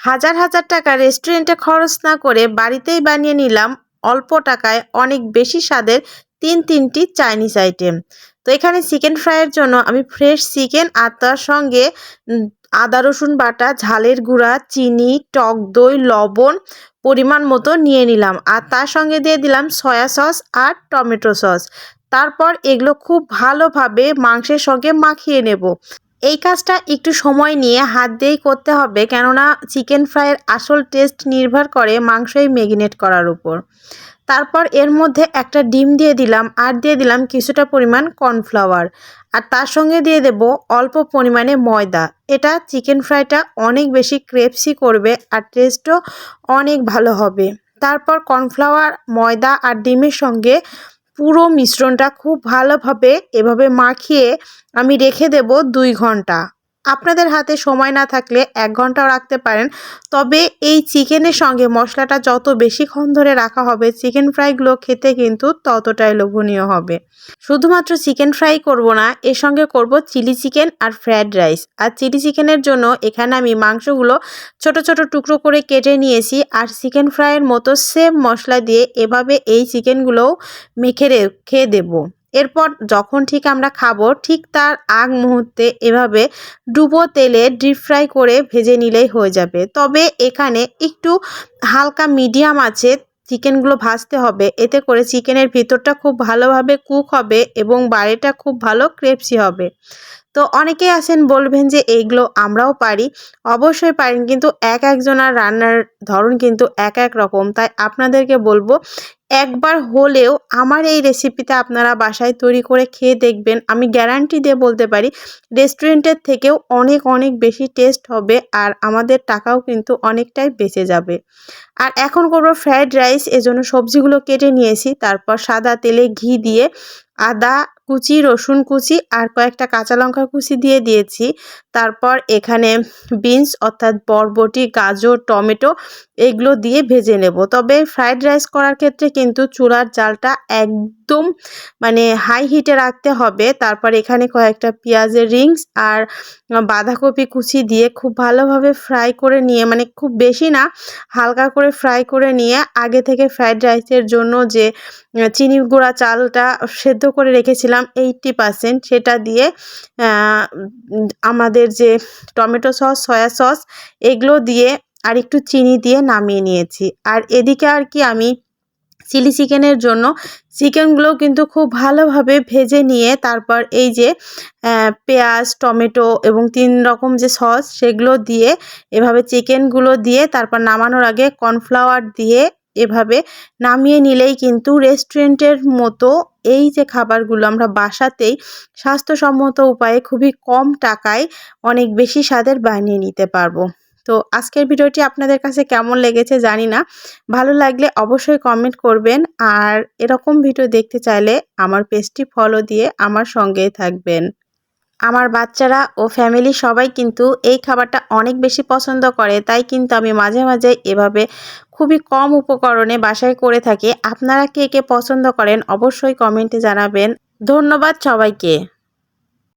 হাজার হাজার টাকা রেস্টুরেন্টে খরচ না করে বাড়িতেই বানিয়ে নিলাম অল্প টাকায় অনেক বেশি স্বাদের তিন তিনটি চাইনিজ আইটেম তো এখানে চিকেন ফ্রাইয়ের জন্য আমি ফ্রেশ চিকেন আর তার সঙ্গে আদা রসুন বাটা, ঝালের গুঁড়া, চিনি, টক দই, লবণ পরিমাণ মতো নিয়ে নিলাম। আর তার সঙ্গে দিয়ে দিলাম সয়া সস আর টমেটো সস তারপর এগুলো খুব ভালোভাবে মাংসের সঙ্গে মাখিয়ে নেব। এই কাজটা একটু সময় নিয়ে হাত দিয়েই করতে হবে, কেননা চিকেন ফ্রাইয়ের আসল টেস্ট নির্ভর করে মাংসই ম্যাগিনেট করার উপর। তারপর এর মধ্যে একটা ডিম দিয়ে দিলাম, আর দিয়ে দিলাম কিছুটা পরিমাণ কর্নফ্লাওয়ার। আর তার সঙ্গে দিয়ে দেব অল্প পরিমাণে ময়দা। এটা চিকেন ফ্রাইটা অনেক বেশি ক্রেপসি করবে আর টেস্টও অনেক ভালো হবে। তারপর কর্নফ্লাওয়ার, ময়দা আর ডিমের সঙ্গে পুরো মিশ্রণটা খুব ভালোভাবে এভাবে মাখিয়ে আমি রেখে দেব দুই ঘণ্টা। আপনাদের হাতে সময় না থাকলে এক ঘন্টাও রাখতে পারেন। তবে এই চিকেনের সঙ্গে মশলাটা যত বেশিক্ষণ ধরে রাখা হবে, চিকেন ফ্রাইগুলো খেতে কিন্তু ততটাই লোভনীয় হবে। শুধুমাত্র চিকেন ফ্রাই করব না, এর সঙ্গে করব চিলি চিকেন আর ফ্রায়েড রাইস। আর চিলি চিকেনের জন্য এখানে আমি মাংসগুলো ছোট ছোট টুকরো করে কেটে নিয়েছি আর চিকেন ফ্রাইয়ের মতো সেম মশলা দিয়ে এভাবে এই চিকেনগুলোও মেখে রেখে দেবো। এরপর যখন ঠিক আমরা খাব, ঠিক তার আগ মুহূর্তে এভাবে ডুবো তেলে ডিপ ফ্রাই করে ভেজে নিলেই হয়ে যাবে। তবে এখানে একটু হালকা মিডিয়াম আছে চিকেনগুলো ভাজতে হবে। এতে করে চিকেনের ভিতরটা খুব ভালোভাবে কুক হবে এবং বাইরেটা খুব ভালো ক্রেপসি হবে। তো অনেকেই আসেন বলবেন যে এইগুলো আমরাও পারি। অবশ্যই পারেন কিন্তু এক একজনের রান্নার ধরন কিন্তু এক এক রকম। তাই আপনাদেরকে বলব, একবার হলেও আমার এই রেসিপিটা আপনারা বাসায় তৈরি করে খেয়ে দেখবেন। আমি গ্যারান্টি দিয়ে বলতে পারি রেস্টুরেন্টের থেকেও অনেক অনেক বেশি টেস্ট হবে আর আমাদের টাকাও কিন্তু অনেকটাই বেঁচে যাবে। আর এখন করব ফ্রায়েড রাইস এজন্য সবজিগুলো কেটে নিয়েছি। তারপর সাদা তেলে ঘি দিয়ে আদা কুচি, রসুন কুচি আর কয়েকটা কাঁচা লঙ্কা কুচি দিয়ে দিয়েছি। তারপর এখানে বিনস অর্থাৎ বরবটি, গাজর, টমেটো এগুলো দিয়ে ভেজে নেব। তবে ফ্রায়েড রাইস করার ক্ষেত্রে কিন্তু চুলার জালটা একদম মানে হাই হিটে রাখতে হবে। তারপর এখানে কয়েকটা পেঁয়াজের রিংস আর বাঁধাকপি কুচি দিয়ে খুব ভালোভাবে ফ্রাই করে নিয়ে মানে খুব বেশি না, হালকা করে ফ্রাই করে নিয়ে আগে থেকে ফ্রায়েড রাইসের জন্য যে চিনি গুঁড়া চালটা সেদ্ধ করে রেখেছিলাম এইটটি পারসেন্ট সেটা দিয়ে আমাদের যে টমেটো সস সয়া সস এগুলো দিয়ে আর একটু চিনি দিয়ে নামিয়ে নিয়েছি। আর এদিকে আর কি আমি চিলি চিকেনের জন্য। চিকেনগুলোও কিন্তু খুব ভালোভাবে ভেজে নিয়ে তারপর এই যে পেঁয়াজ, টমেটো এবং তিন রকম যে সস সেগুলো দিয়ে এভাবে চিকেনগুলো দিয়ে তারপর নামানোর আগে কর্নফ্লাওয়ার দিয়ে এভাবে নামিয়ে নিলেই কিন্তু রেস্টুরেন্টের মতো এই যে খাবারগুলো আমরা বাসাতেই স্বাস্থ্যসম্মত উপায়ে খুবই কম টাকায় অনেক বেশি স্বাদের বানিয়ে নিতে পারব। তো আজকের ভিডিওটি আপনাদের কাছে কেমন লেগেছে জানি না। ভালো লাগলে অবশ্যই কমেন্ট করবেন আর এরকম ভিডিও দেখতে চাইলে আমার পেজটি ফলো দিয়ে আমার সঙ্গেই থাকবেন। আমার বাচ্চারা ও ফ্যামিলি সবাই কিন্তু এই খাবারটা অনেক বেশি পছন্দ করে, তাই কিন্তু আমি মাঝে মাঝে এভাবে খুবই কম উপকরণে বাসায় করে থাকি। আপনারা কে কে পছন্দ করেন অবশ্যই কমেন্টে জানাবেন। ধন্যবাদ সবাইকে।